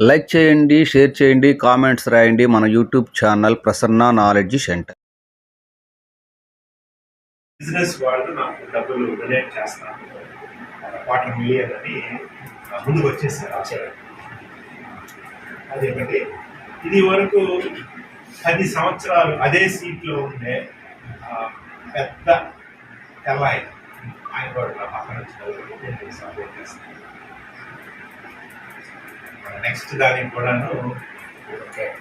Like చేయండి share చేయండి comments రాయండి మన YouTube channel Prasanna knowledge centre. Business వాళ్ళు నాకు డబ్బులు డొనేట్ చేస్తాను క్వార్టర్ మిలియన్ అని ముందుకు వచ్చేసారు ఆచార్య అదేమిటి ఇది వరకు పది సంవత్సరాలు అదే సీట్లో ఉండే పెద్ద తెల్ల ఆయన కూడా నా పక్కన వచ్చి నేను సపోర్ట్ చేస్తాను నెక్స్ట్ దానికి కూడాను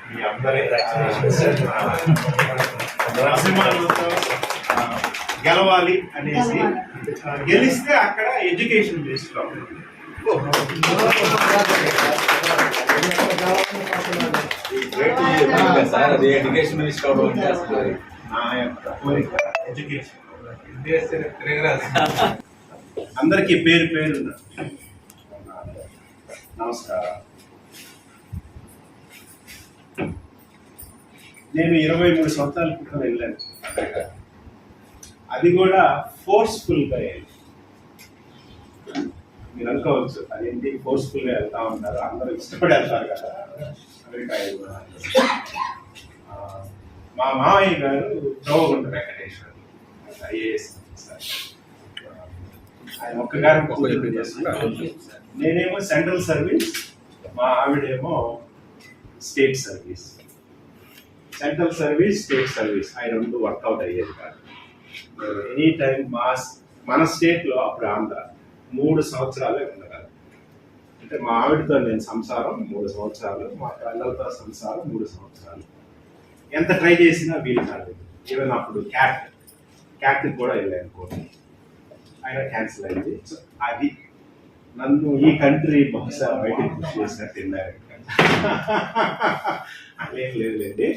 మీ అందరి గెలవాలి అనేసి గెలిస్తే అక్కడ ఎడ్యుకేషన్ బేస్డ్ సార్ అది ఎడ్యుకేషన్ మినిస్టర్ అవడం అంటే అసలు నా యొక్క కోరిక. ఎడ్యుకేషన్. అందరికీ పేరు పేరు నమస్కారం. నేను ఇరవై మూడు సంవత్సరాల క్రితం వెళ్ళాను. అది కూడా ఫోర్స్ఫుల్గా వెళ్ళాను. మీరు అనుకోవచ్చు అదేంటి ఫోర్స్ఫుల్గా వెళ్తా ఉంటారు అందరూ ఇష్టపడి వెళ్తారు కదా. అమెరికా వెళ్ళి మా మామయ్య గారు చౌగుంట వెంకటేశ్వర ఐఏఎస్ ఆయన ఒక్కగారు నేనేమో సెంట్రల్ సర్వీస్ మా ఆవిడేమో state service. Central service state service. ఆ రెండు వర్కౌట్ అయ్యేది కాదు. ఎనీ టైం మా మన స్టేట్లో అప్పుడు ఆంధ్ర మూడు సంవత్సరాలే ఉండగలదు. అంటే మా ఆవిడతో నేను సంసారం మూడు సంవత్సరాలు మా పిల్లలతో సంసారం మూడు సంవత్సరాలు. ఎంత ట్రై చేసినా వీలు కాలేదు ఈవెన్ అప్పుడు క్యాట్ క్యాట్కి కూడా వెళ్ళాను కోర్టు ఆయన క్యాన్సిల్ అయింది. సో అది నన్ను ఈ కంట్రీ బహుశా బయటకు పుష్ చేసినట్టు ఇండైరెక్ట్ అదేం లేదు లేండి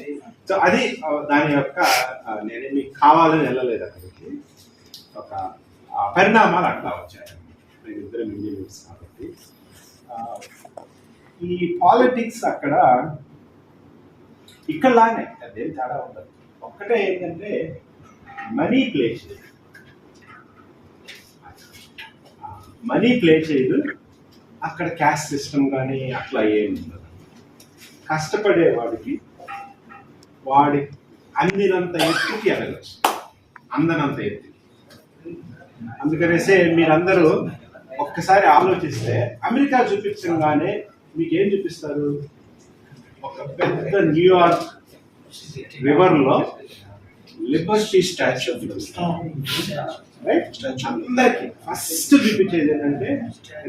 సో అది దాని యొక్క నేను మీకు కావాలని వెళ్ళలేదు అక్కడికి. ఒక పరిణామాలు అట్లా వచ్చాయి. నేను ఇద్దరు ఇంజనీర్స్ కాబట్టి. ఈ పాలిటిక్స్ అక్కడ ఇక్కడలానే అదేం తేడా ఉండదు. ఒక్కటే ఏంటంటే మనీ ప్లేస్ చేయదు మనీ ప్లే చేయదు. అక్కడ క్యాష్ సిస్టమ్ కానీ అట్లా ఏం ఉండదు. కష్టపడే వాడికి వాడి అందినంత ఎత్తుకి ఎదగచ్చు. అందనంత ఎత్తుకి. అందుకనేసే మీరందరూ ఒక్కసారి ఆలోచిస్తే అమెరికా చూపించగానే మీకు ఏం చూపిస్తారు? ఒక పెద్ద న్యూయార్క్ రివర్లో లిబర్టీ స్టాచ్యూ రైట్ అందరికి. ఫస్ట్ చూపించేది ఏంటంటే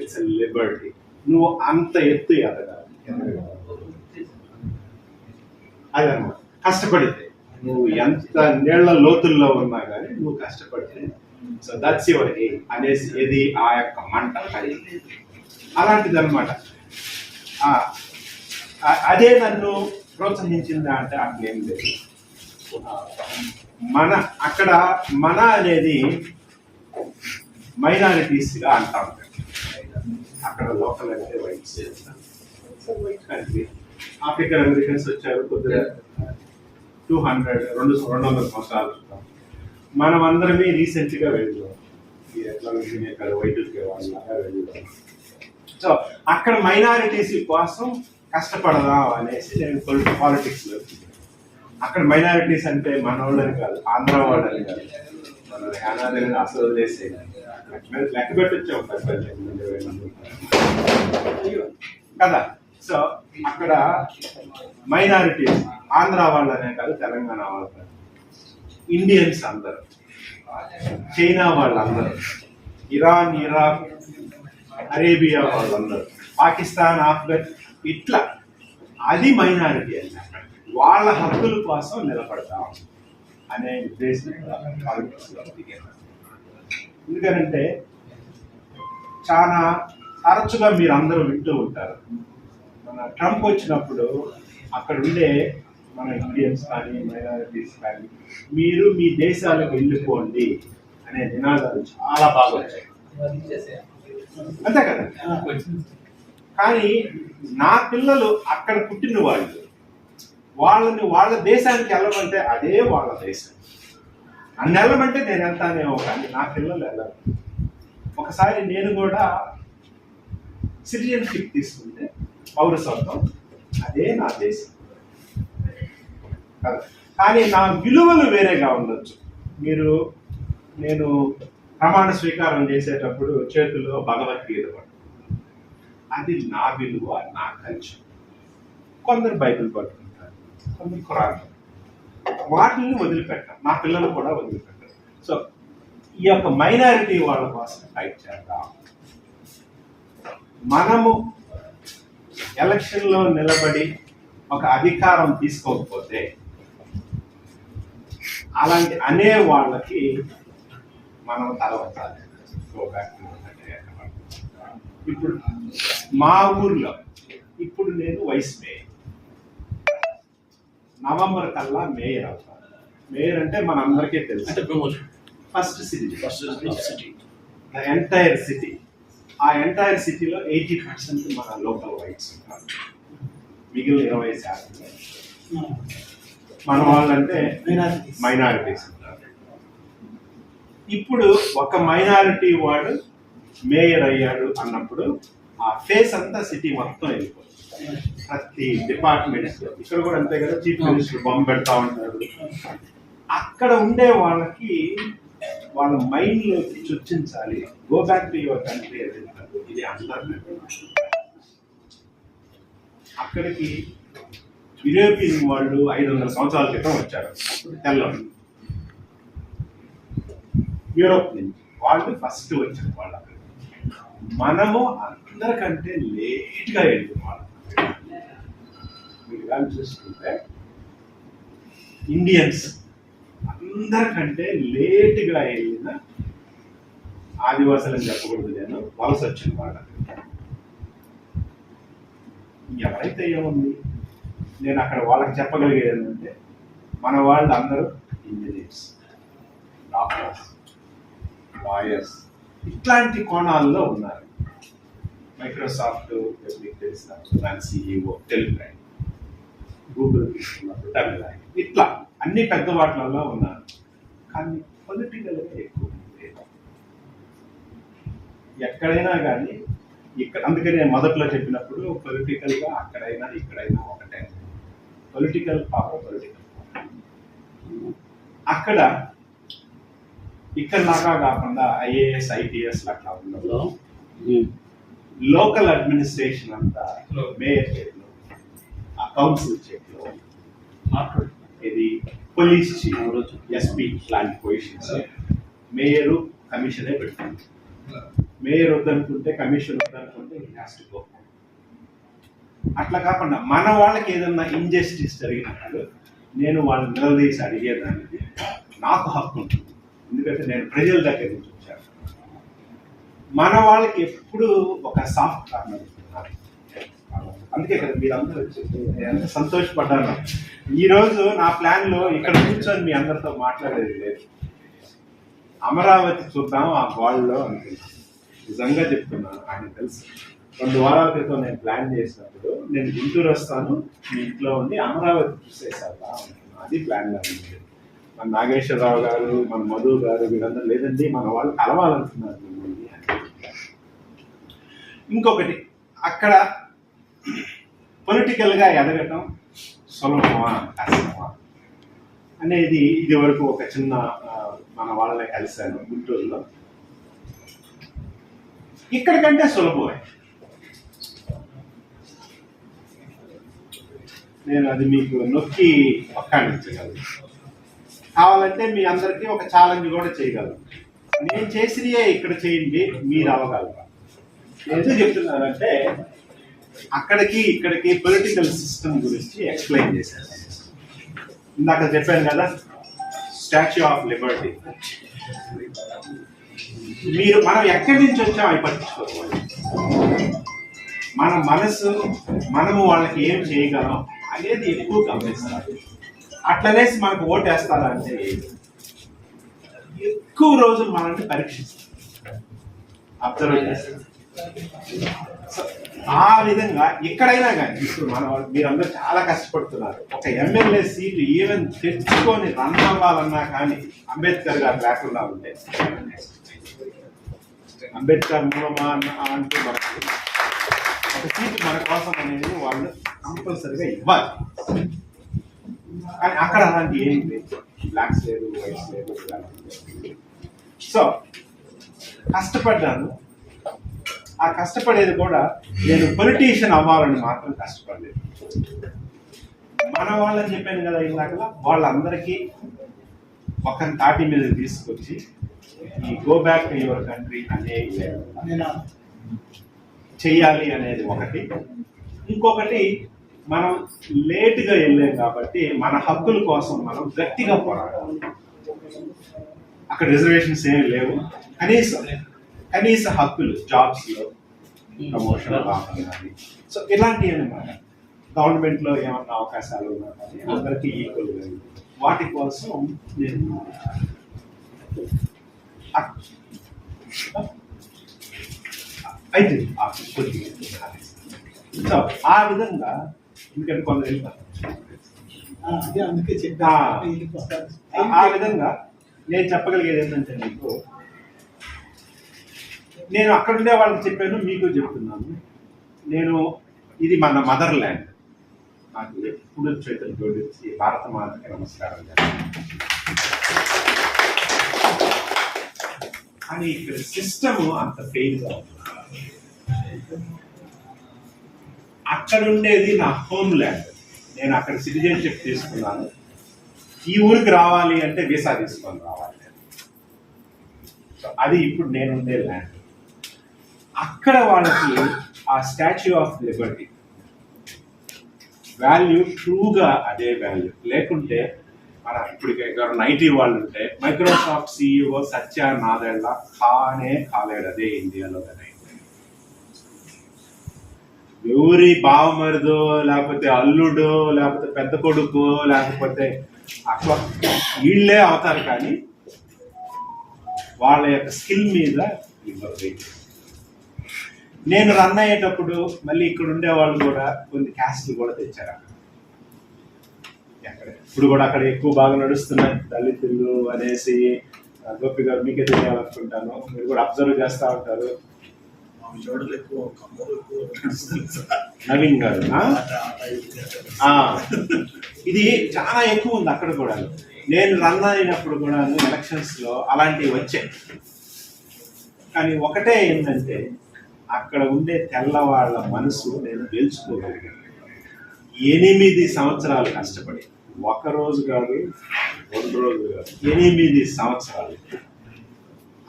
ఇట్స్ లిబర్టీ నువ్వు అంత ఎత్తు ఎదగాలి. అదనమాట. కష్టపడితే. నువ్వు ఎంత నీళ్ళ లోతుల్లో ఉన్నా కానీ నువ్వు కష్టపడితే. సో దట్స్ యువర్ ఎయిమ్ అనేసి ఏది? ఆ యొక్క మంట అలాంటిది అనమాట అదే నన్ను ప్రోత్సహించిందా అంటే అట్లేం లేదు. మన అక్కడ మన అనేది మైనారిటీస్గా అంటా. ఉంటారు అక్కడ లోకల్ అంటే వైట్స్ వైట్ ఆఫ్రికన్ అమెరికన్స్ వచ్చారు కొద్దిగా టూ హండ్రెడ్ రెండు రెండు వందల సంవత్సరాల క్రితం. మనం అందరమే రీసెంట్గా వెళ్ళాం. ఈ ఎట్లా వాళ్ళలాగా వెళ్ళాం సో అక్కడ మైనారిటీస్ కోసం కష్టపడదాం అనేసి నేను పొలిటిక్స్లో అక్కడ మైనారిటీస్ అంటే మన వాళ్ళని కాదు ఆంధ్ర వాళ్ళని కాదు. మన యానాదిని అసలు చేసే లెక్క పెట్టొచ్చాం కదా సో అక్కడ మైనారిటీస్ ఆంధ్ర వాళ్ళనే కాదు తెలంగాణ వాళ్ళు ఇండియన్స్ అందరు. చైనా వాళ్ళందరూ. ఇరాన్ ఇరాక్ అరేబియా వాళ్ళందరూ. పాకిస్తాన్ ఆఫ్ఘన్ ఇట్లా. అది మైనారిటీ అన్నమాట. వాళ్ళ హక్కుల కోసం నిలబడతాం. అనే ఉద్దేశం దిగాను. ఎందుకనంటే చాలా తరచుగా మీరు అందరూ వింటూ ఉంటారు. మన ట్రంప్ వచ్చినప్పుడు అక్కడ ఉండే మన ఇండియన్స్ కానీ మైనారిటీస్ కానీ మీరు మీ దేశాలకు వెళ్ళిపోండి అనే నినాదాలు చాలా బాగా వచ్చాయి. అంతే కదా? కానీ నా పిల్లలు అక్కడ పుట్టిన వాళ్ళు వాళ్ళని వాళ్ళ దేశానికి వెళ్ళమంటే అదే వాళ్ళ దేశం. నన్ను వెళ్ళమంటే నేను వెళ్తానేమో కానీ నా పిల్లలు వెళ్ళరు ఒకసారి నేను కూడా సిటిజన్షిప్ తీసుకుంటే పౌరసత్వం అదే నా దేశం. కానీ నా విలువలు వేరేగా ఉండొచ్చు. మీరు నేను ప్రమాణ స్వీకారం చేసేటప్పుడు చేతుల్లో భగవద్గీత పట్టు అది నా విలువ నా కల్చర్. కొందరు బైబిల్ పట్టుకుంటారు కొన్ని కురాళ్ళు వాటిని వదిలిపెట్టాం నా పిల్లలు కూడా వదిలిపెట్టారు. సో ఈ యొక్క మైనారిటీ వాళ్ళ కోసం టైప్ చేద్దాం. మనము ఎలక్షన్లో నిలబడి ఒక అధికారం తీసుకోకపోతే అలాంటి అనే వాళ్ళకి మనం తలవచ్చాలి ఇప్పుడు మా ఊర్లో ఇప్పుడు నేను వైస్ మేయర్ నవంబర్ కల్లా మేయర్ అవుతాను మేయర్ అంటే మన అందరికీ తెలుసు. అంటే promotion first city first city entire city ఆ ఎంటైర్ సిటీలో ఎయిటీ పర్సెంట్ మన లోకల్ వైట్స్ ఉంటారు. మిగిలిన ఇరవై శాతం మన వాళ్ళంటే మైనారిటీస్ ఉంటారు. ఇప్పుడు ఒక మైనారిటీ వాడు మేయర్ అయ్యాడు అన్నప్పుడు ఆ ఫేస్ అంతా సిటీ మొత్తం వెళ్ళిపోతుంది. ప్రతి డిపార్ట్మెంట్ ఇక్కడ కూడా అంతే కదా చీఫ్ మినిస్టర్ బొమ్మ పెడతా ఉంటారు. అక్కడ ఉండే వాళ్ళకి వాళ్ళ మైండ్లోకి చొచ్చించాలి. Go back to your country ఇది అందరు అక్కడికి యూరోపియన్ వాళ్ళు ఐదు వందల సంవత్సరాల క్రితం వచ్చారు. తెల్లవాళ్ళు యూరోప్ నుంచి. వాళ్ళు ఫస్ట్ వచ్చారు వాళ్ళు. మనము అందరికంటే లేట్గా వెళ్ళిన మీరు చూసుకుంటే ఇండియన్స్ అందరికంటే లేట్గా వెళ్ళిన ఆదివాసులని చెప్పకూడదు నేను వలస వచ్చిన వాళ్ళ ఎవరైతే ఏముంది? నేను అక్కడ వాళ్ళకి చెప్పగలిగేది ఏంటంటే మన వాళ్ళు అందరూ ఇంజనీర్స్ డాక్టర్స్ లాయర్స్ ఇట్లాంటి కోణాల్లో ఉన్నారు. మైక్రోసాఫ్ట్ మీకు తెలిసిన దాని సిఇఓ తెలుగు బ్రాండ్ గూగుల్ తీసుకున్నప్పుడు తమిళ ఆయన. ఇట్లా అన్ని పెద్ద వాటిలలో ఉన్నారు. కానీ పొలిటికల్గా ఎక్కువ. ఎక్కడైనా కానీ ఇక్కడ అందుకని నేను మొదట్లో చెప్పినప్పుడు పొలిటికల్గా అక్కడైనా ఇక్కడైనా ఒకటే. పొలిటికల్ పవర్ పొలిటికల్ అక్కడ ఇక్కడ లాగా కాకుండా ఐఏఎస్ ఐపీఎస్ అట్లా ఉండదు లోకల్ అడ్మినిస్ట్రేషన్ అంతా మేయర్ కౌన్సిల్ చేతిలో ఇది పోలీస్ చీఫ్ ఎస్పీ లాంటి పొజిషన్స్ మేయరు కమిషనే పెడుతుంది మేయర్ వద్దనుకుంటే కమిషన్ వద్దనుకుంటే he అట్లా కాకుండా మన వాళ్ళకి ఏదన్నా ఇంజస్టిస్ జరిగినప్పుడు నేను వాళ్ళని నిలదీసి అడిగేదానికి నాకు హక్కు ఉంటుంది. ఎందుకంటే నేను ప్రజల దగ్గర నుంచి వచ్చాను. మన వాళ్ళకి ఎప్పుడు ఒక సాఫ్ట్ కార్నర్ అందుకే కదా మీరందరూ వచ్చి నేను ఎంత సంతోషపడ్డాను. ఈ రోజు నా ప్లాన్లో ఇక్కడ కూర్చొని మీ అందరితో మాట్లాడేది లేదు. అమరావతి చూద్దాం ఆ గోల్డ్లో అనుకున్నాను నిజంగా చెప్తున్నాను ఆయన తెలుసు. రెండు వారాల క్రితం నేను ప్లాన్ చేసినప్పుడు నేను గుంటూరు వస్తాను మీ ఇంట్లో ఉండి అమరావతి చూసేసారా అది ప్లాన్ ఉంది. మన నాగేశ్వరరావు గారు మన మధు గారు వీళ్ళందరూ లేదండి మన వాళ్ళు కలవాలనుకున్నారు మిమ్మల్ని ఇంకొకటి అక్కడ పొలిటికల్గా ఎదగటం సులభమా కష్టమా? అనేది ఇది వరకు ఒక చిన్న మన వాళ్ళని కలిశాను గుంటూరులో. ఇక్కడ కంటే సులభమే. నేను అది మీకు నొక్కి పక్కాడించగలను కావాలంటే మీ అందరికీ ఒక ఛాలెంజ్ కూడా చేయగలను. నేను చేసినయే ఇక్కడ చేయండి మీరు అవ్వగలరు. ఎందుకు చెప్తున్నానంటే అక్కడికి ఇక్కడికి పొలిటికల్ సిస్టమ్ గురించి ఎక్స్ప్లెయిన్ చేశారు. ఇందాక చెప్పాను కదా స్టాచ్యూ ఆఫ్ లిబర్టీ మీరు మనం ఎక్కడి నుంచి వచ్చాం అవి పట్టించుకోవాలి మన మనసు మనము వాళ్ళకి ఏం చేయగలం అనేది ఎక్కువ గమనిస్తారు. అట్లనేసి మనకు ఓటు వేస్తారా అంటే ఎక్కువ రోజులు మనల్ని పరీక్షిస్తారు. అబ్జర్వ్ చేస్తారు. ఆ విధంగా ఎక్కడైనా కానీ ఇప్పుడు మన వాళ్ళు మీరందరూ చాలా కష్టపడుతున్నారు. ఒక ఎమ్మెల్యే సీటు ఈవెన్ తెచ్చుకొని రన్ అవ్వాలన్నా కానీ అంబేద్కర్ గారు లేకుండా ఉంటే. అంబేద్కర్ మూలమా అన్న- అంటూ మనకు ఒక సీట్ మన కోసం అనేది వాళ్ళు కంపల్సరిగా ఇవ్వాలి. కానీ అక్కడ అలాంటి ఏం లేదు. బ్లాక్స్ లేదు వైట్స్ లేదు సో కష్టపడ్డాను. ఆ కష్టపడేది కూడా నేను పొలిటీషియన్ అవ్వాలని మాత్రం కష్టపడలేదు. మన వాళ్ళని చెప్పాను కదా ఇందాక వాళ్ళందరికీ ఒక తాటి మీద తీసుకొచ్చి ఈ go back to your country అనే చెయ్యాలి అనేది ఒకటి. ఇంకొకటి మనం లేటుగా వెళ్ళాం కాబట్టి మన హక్కుల కోసం మనం గట్టిగా పోరాడాలి. అక్కడ రిజర్వేషన్స్ ఏమి లేవు. కనీసం కనీస హక్కులు జాబ్స్లో ప్రమోషన్ కానీ సో ఇలాంటివి అనమాట గవర్నమెంట్లో ఏమన్నా అవకాశాలు ఉన్నా కానీ అందరికీ ఈక్వల్ వాటి కోసం నేను అయితే కొద్దిగా సో ఆ విధంగా ఎందుకంటే కొందరు వెళ్తారు. ఆ విధంగా నేను చెప్పగలిగేది ఏంటంటే మీకు నేను అక్కడుండే వాళ్ళకి చెప్పాను మీకు చెప్తున్నాను. నేను ఇది మన మదర్ ల్యాండ్ నాకు ఎప్పుడు చేతులు జోడించి భారత మాతకి నమస్కారం కానీ ఇక్కడ సిస్టమ్ అంత ఫెయిల్గా ఉంది అక్కడ ఉండేది నా హోమ్ ల్యాండ్ నేను అక్కడ సిటిజన్షిప్ తీసుకున్నాను. ఈ ఊరికి రావాలి అంటే వీసా తీసుకొని రావాలి. సో అది ఇప్పుడు నేను ఉండే ల్యాండ్ అక్కడ వాళ్ళకి ఆ స్టాచ్యూ ఆఫ్ లిబర్టీ వాల్యూ ట్రూగా అదే వాల్యూ లేకుంటే మన ఇప్పుడు నైటీ వాళ్ళు ఉంటే మైక్రోసాఫ్ట్ సిఇఓ సత్య నాదెళ్ళ కానే కాలేడు అదే ఇండియాలో కానీ ఎవరి బావమరిదో లేకపోతే అల్లుడు లేకపోతే పెద్ద కొడుకు లేకపోతే అట్లా వీళ్ళే అవుతారు కానీ వాళ్ళ యొక్క స్కిల్ మీద ఇవ్వరు. నేను రన్ అయ్యేటప్పుడు మళ్ళీ ఇక్కడ ఉండే వాళ్ళు కూడా కొన్ని క్యాస్ట్లు కూడా తెచ్చారు అక్కడ. అక్కడ. ఇప్పుడు కూడా అక్కడ ఎక్కువ బాగా నడుస్తున్నాయి. దళితులు అనేసి గోపి గారు మీకే తెలియాలనుకుంటాను. మీరు కూడా అబ్జర్వ్ చేస్తూ ఉంటారు. నవీన్ గారు ఇది చాలా ఎక్కువ ఉంది అక్కడ కూడా. నేను రన్ అయినప్పుడు కూడా ఎలక్షన్స్లో అలాంటివి వచ్చాయి. కానీ ఒకటే ఏంటంటే అక్కడ ఉండే తెల్లవాళ్ళ మనసు నేను గెలుచుకోగలిగాను. ఎనిమిది సంవత్సరాలు కష్టపడి ఒక రోజు కాదు రెండు రోజులు కాదు ఎనిమిది సంవత్సరాలు.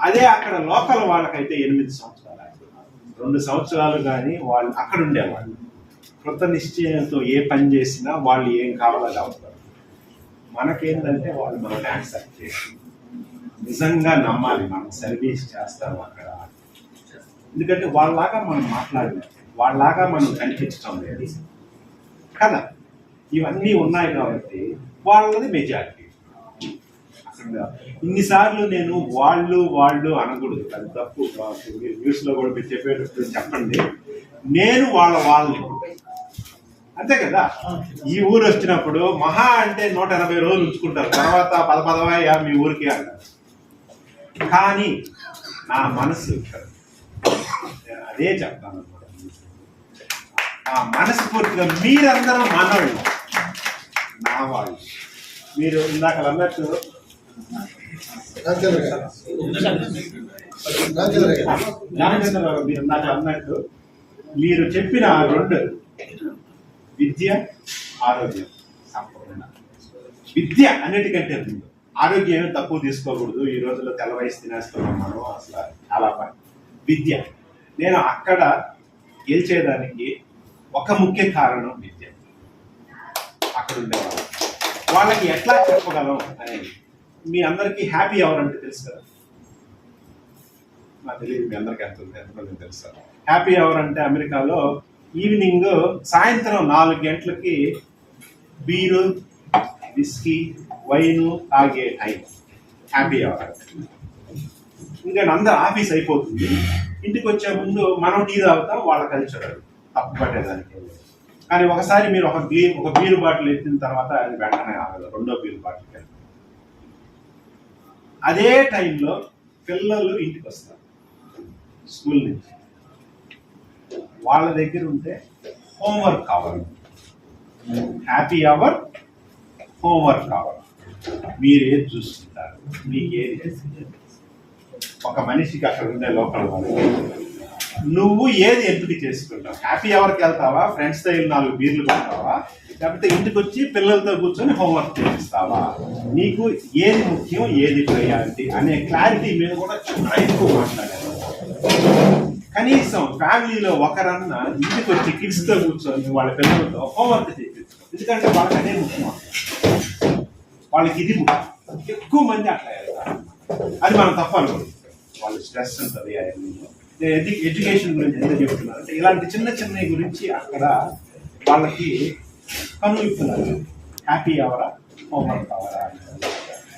అదే అక్కడ లోకల్ వాళ్ళకైతే ఎనిమిది సంవత్సరాలు రెండు సంవత్సరాలు కానీ వాళ్ళు అక్కడ ఉండేవాళ్ళు. కృత నిశ్చయంతో ఏ పని చేసినా వాళ్ళు ఏం కావాలో అవుతారు మనకేంటంటే వాళ్ళు మనం యాక్సెప్ట్ చేసి నిజంగా నమ్మాలి మనం సర్వీస్ చేస్తాం అక్కడ. ఎందుకంటే వాళ్ళలాగా మనం మాట్లాడలేం వాళ్ళలాగా మనం కనిపించడం లేదు కదా ఇవన్నీ ఉన్నాయి కాబట్టి వాళ్ళది మెజారిటీ. అక్కడ ఇన్నిసార్లు నేను వాళ్ళు వాళ్ళు అనకూడదు. అది తప్పు. న్యూస్లో కూడా మీరు చెప్పేటప్పుడు చెప్పండి. నేను వాళ్ళ వాళ్ళని. అంతే కదా? ఈ ఊరు వచ్చినప్పుడు మహా అంటే నూట ఎనభై రోజులు ఉంచుకుంటారు. తర్వాత పద పదవయ్యా మీ ఊరికి అంటారు కానీ నా మనసు ఇక్కడ. అదే చెప్తాను ఆ నా మనస్ఫూర్తిగా మీరందరూ మనవాళ్ళు నా వాళ్ళు. మీరు ఇందాక అన్నట్టు రామచంద్రరావు మీరు ఇందాక అన్నట్టు మీరు చెప్పిన ఆ రెండు విద్య ఆరోగ్యం సంపూర్ణ. విద్య అన్నిటికంటే ముందు. ఆరోగ్యం తక్కువ తీసుకోకూడదు. ఈ రోజుల్లో తెల్ల వయసు తినేస్తున్నాం మనం అసలు చాలా పని. విద్య. నేను అక్కడ గెలిచేదానికి ఒక ముఖ్య కారణం విద్య. అక్కడ ఉండేవాళ్ళు. వాళ్ళకి ఎట్లా చెప్పగలం అనేది. మీ అందరికీ హ్యాపీ అవర్ అంటే తెలుసు కదా? నాకు తెలియదు మీ అందరికీ ఎంత ఉంది ఎంతమంది తెలుసు హ్యాపీ అవర్ అంటే అమెరికాలో ఈవినింగ్ సాయంత్రం నాలుగు గంటలకి బీరు విస్కీ వైన్ తాగే టైం. Happy hour. ఇంకా అందరు ఆఫీస్ అయిపోతుంది. ఇంటికి వచ్చే ముందు మనం టీ తాగుతాం వాళ్ళ కల్చర్ తప్పు పట్టేదానికి. కానీ ఒకసారి మీరు ఒక బీ ఒక బీరు బాటిల్ ఎత్తిన తర్వాత అది వెంటనే ఆగదు. రెండో బీరు బాటిల్ అదే టైంలో పిల్లలు ఇంటికి వస్తారు. స్కూల్ నుంచి. వాళ్ళ దగ్గర ఉంటే హోంవర్క్ కావాలి. హ్యాపీ అవర్ హోంవర్క్ కావాలి. మీరు ఏది చూసుకుంటారు. మీకు ఏది ఒక మనిషికి అక్కడ ఉండే లోకల్ వాళ్ళు. నువ్వు ఏది ఎంపిక చేసుకుంటావు? హ్యాపీ అవర్కి వెళ్తావా? ఫ్రెండ్స్తో వెళ్ళి నాలుగు బీర్లు కొంటావా లేకపోతే ఇంటికి వచ్చి పిల్లలతో కూర్చొని హోంవర్క్ చేస్తావా? నీకు ఏది ముఖ్యం ఏది ప్రయారిటీ అనే క్లారిటీ మీద కూడా చాలా ఎక్కువ మాట్లాడారు కనీసం ఫ్యామిలీలో ఒకరన్నా ఇంటికి వచ్చి కిడ్స్తో కూర్చొని వాళ్ళ పిల్లలతో హోంవర్క్ చేయించు. ఎందుకంటే వాళ్ళకి అదే ముఖ్యం. వాళ్ళకి ఇది ముఖ్యం. ఎక్కువ మంది అట్లా వెళ్తారు అది మనం తప్పనుకోండి. వాళ్ళు స్ట్రెస్ ఉంటుంది అవన్నీ నేను. ఎడ్యు- ఎడ్యుకేషన్ గురించి ఎంత చెప్తున్నాను? అంటే ఇలాంటి చిన్న చిన్న గురించి అక్కడ వాళ్ళకి కనువిప్పున్నారు. హ్యాపీ అవరా హోంవర్క్ అవరా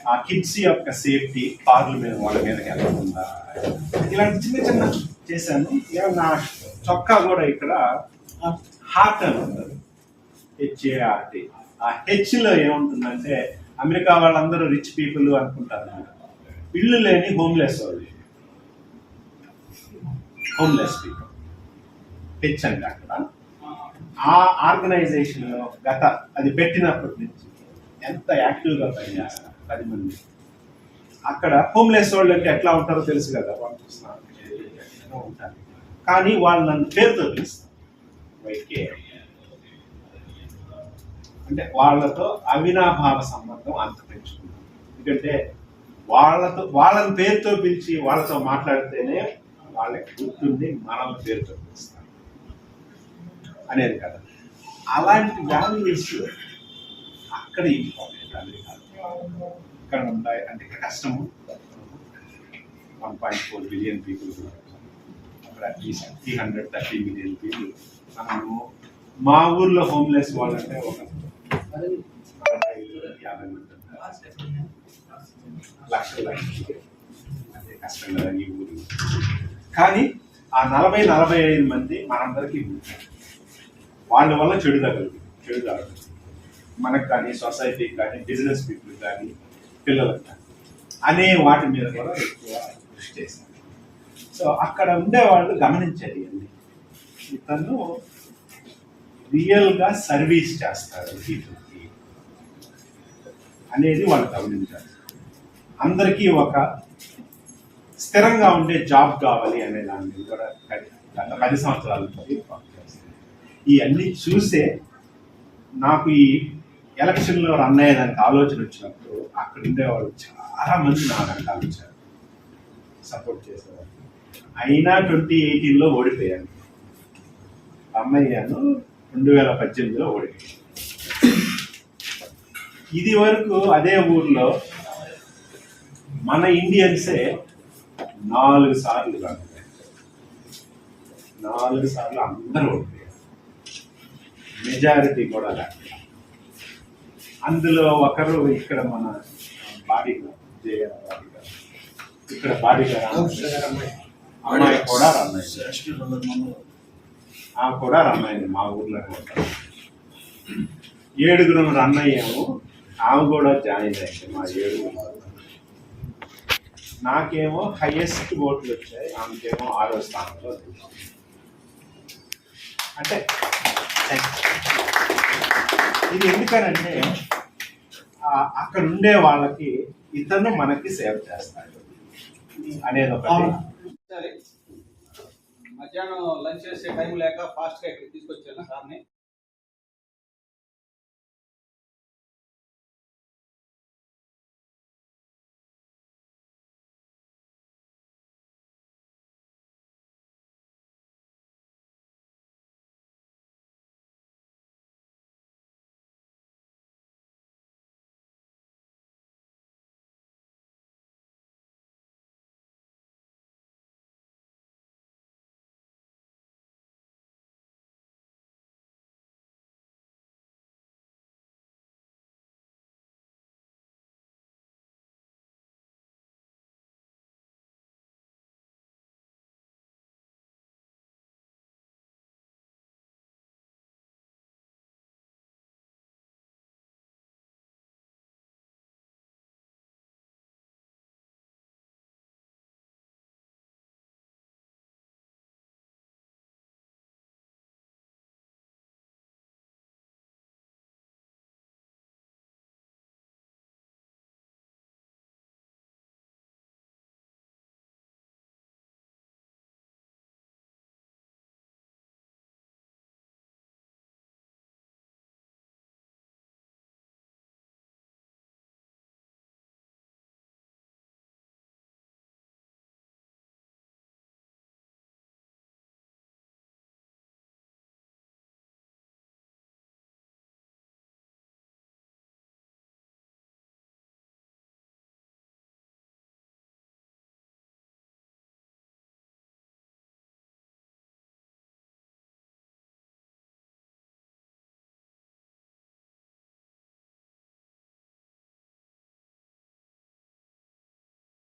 ఆ కిడ్స్ యొక్క సేఫ్టీ కార్ల మీద వాళ్ళ మీదకి వెళ్ళకుండా. ఇలాంటి చిన్న చిన్న చేశాను. నా చొక్కా కూడా ఇక్కడ హార్ట్ అని ఉంటుంది. హెచ్ఏఆర్టీ ఆ హెచ్లో ఏముంటుందంటే అమెరికా వాళ్ళందరూ రిచ్ పీపుల్ అనుకుంటారు. ఇల్లు లేని హోమ్లెస్ వాళ్ళు. హోమ్లెస్ పీపుల్ హెచ్ అక్కడ. ఆ ఆర్గనైజేషన్ గత అది పెట్టినప్పటి నుంచి ఎంత యాక్టివ్గా పనిచేస్తారు పది మంది. అక్కడ హోమ్లెస్ వాళ్ళు అంటే ఎట్లా ఉంటారో తెలుసు కదా వాళ్ళు చూస్తున్నారు. ఉంటారు. కానీ వాళ్ళు నన్ను పేరుతో పిలుస్తారు. వైకే. అంటే వాళ్ళతో అవినాభావ సంబంధం అంత పెంచుకున్నాను. ఎందుకంటే వాళ్ళతో వాళ్ళని పేరుతో పిలిచి వాళ్ళతో మాట్లాడితేనే వాళ్ళకి గుర్తుండి మనల్ని పేరు పిలుస్తారు అనేది కదా. అలాంటి వాల్యూస్ అక్కడ ఇంపార్టెంట్ అనేది కాదు. ఇక్కడ ఉంటాయి. అంటే ఇక్కడ కష్టము. One point four billion people అక్కడ at least three hundred thirty million people మనము మా ఊర్లో హోమ్లెస్ వాళ్ళంటే ఒక యాభై మంది లక్షల లక్షలు. అదే కష్టం కదా ఈ ఊరు. కానీ ఆ నలభై నలభై ఐదు మంది మనందరికీ ఉంటారు. వాళ్ళ వల్ల చెడు తగలదు చెడు తగలదు మనకు కానీ సొసైటీకి కానీ బిజినెస్ పీపుల్ కానీ పిల్లలకు కానీ అనే వాటి మీద కూడా ఎక్కువ కృషి చేశారు. సో అక్కడ ఉండేవాళ్ళు గమనించాలి అన్ని ఇతను రియల్గా సర్వీస్ చేస్తారు పీపుల్కి అనేది వాళ్ళు గమనించారు. అందరికీ ఒక స్థిరంగా ఉండే జాబ్ కావాలి అనే దాన్ని కూడా గత- పది సంవత్సరాలు ఈ అన్ని చూసే నాకు ఈ ఎలక్షన్లో రన్ అయ్యేదానికి ఆలోచన వచ్చినప్పుడు అక్కడ ఉండేవాళ్ళు చాలా మంది నా వెనకాల వచ్చారు. సపోర్ట్ చేసేవాళ్ళు. అయినా ట్వంటీ ఎయిటీన్లో ఓడిపోయాను. అమ్మయ్యాను రెండు వేల పద్దెనిమిదిలో ఓడిపోయాను. ఇది వరకు అదే ఊర్లో మన ఇండియన్సే నాలుగు సార్లు రన్ నాలుగు సార్లు అందరూ ఓడిపోయారు మెజారిటీ కూడా లేకుండా అందులో ఒకరు ఇక్కడ మన బాడీ జయ బాడీ గారు. ఇక్కడ బాడీ గారు అమ్మాయి కూడా రన్ అయింది ఆమె కూడా రన్ మా ఊర్లో ఏడుగురు రన్ అయ్యాము ఆమె కూడా జాయిన్ అయింది. మా ఏడుగురు. నాకేమో హైయెస్ట్ ఓట్లు వచ్చాయి ఆమెకేమో ఆరో స్థానంలో అంటే ఇది ఎందుకనంటే అక్కడ ఉండే వాళ్ళకి ఇతను మనకి సేవ చేస్తాడు అనేది ఒకటి. మధ్యాహ్నం లంచ్ చేసే టైం లేక ఫాస్ట్గా ఇక్కడ తీసుకొచ్చాను సార్ని.